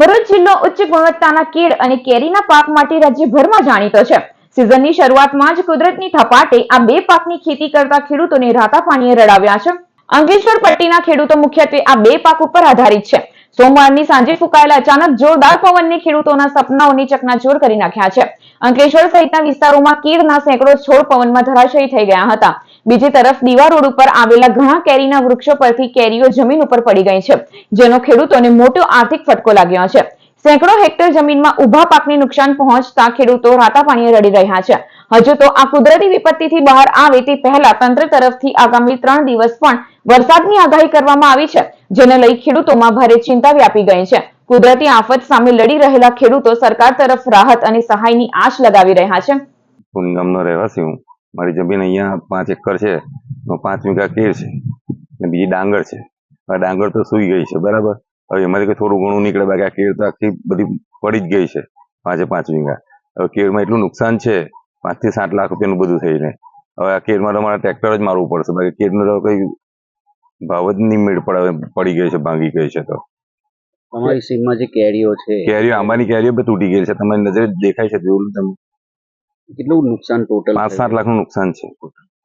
ભરૂચ જિલ્લો ઉચ્ચ ગુણવત્તાના કેળ અને કેરીના પાક માટે રાજ્યભરમાં જાણીતો છે. સિઝનની શરૂઆતમાં જ કુદરતની થપાટે આ બે પાકની ખેતી કરતા ખેડૂતોને રાતા પાણીએ રડાવ્યા છે. અંકલેશ્વર પટ્ટીના ખેડૂતો મુખ્યત્વે આ બે પાક ઉપર આધારિત છે. સોમવારની સાંજે ફૂંકાયેલા અચાનક જોરદાર પવનને ખેડૂતોના સપનાઓની ચકનાચૂર કરી નાખ્યા છે. અંકલેશ્વર સહિતના વિસ્તારોમાં કીડના સેંકડો છોડ પવનમાં ધરાશયી થઈ ગયા હતા. બીજી તરફ દીવા રોડ ઉપર આવેલા ઘણા કેરીના વૃક્ષો પરથી કેરીઓ જમીન ઉપર પડી ગઈ છે, જેનો ખેડૂતોને મોટો આર્થિક ફટકો લાગ્યો છે. સેંકડો હેક્ટર જમીનમાં ઊભા પાકને નુકસાન પહોંચતા ખેડૂતો રાતા પાણીએ રડી રહ્યા છે. હજુ તો આ કુદરતી વિપત્તિથી બહાર આવે તે પહેલા તંત્ર તરફથી આગામી ત્રણ દિવસ પણ વરસાદની આગાહી કરવામાં આવી છે. જેને લઈ ખેડૂતોમાં ભારે ચિંતા વ્યાપી ગઈ છે. કુદરતી આફત સામે લડી રહેલા ખેડૂતો સરકાર તરફ રાહત અને સહાયની આશ લગાવી રહ્યા છે. ગામનો રહેવાસી હું. મારી જમીન અહીંયા પાંચ એકર છે. પાંચ વીઘા કેર છે. બીજી ડાંગર છે. ડાંગર તો સૂઈ ગઈ છે, બરાબર? હવે એમાંથી થોડું ઘણું નીકળે, બાકી આ કેર તો આખી બધી પડી જ ગઈ છે, પાંચે પાંચ વીઘા. હવે કેરમાં એટલું નુકસાન છે પાંચથી સાત લાખ રૂપિયાનું બધું થઈને. હવે આ કેરમાં તમારે ટ્રેક્ટર જ મારવું પડશે, બાકી કેરનો તો કંઈ ભાવ જ નહીં મેળ પડી ગઈ છે ભાંગી ગઈ છે તો. તમારી સીમમાં જે કેરીઓ છે કેરીઓ આંબાની કેરીઓ બધી તૂટી ગઈ છે. તમારી નજરે દેખાય છે જોયું તમે? કેટલું નુકસાન ટોટલ પાંચ સાત લાખનું નુકસાન છે.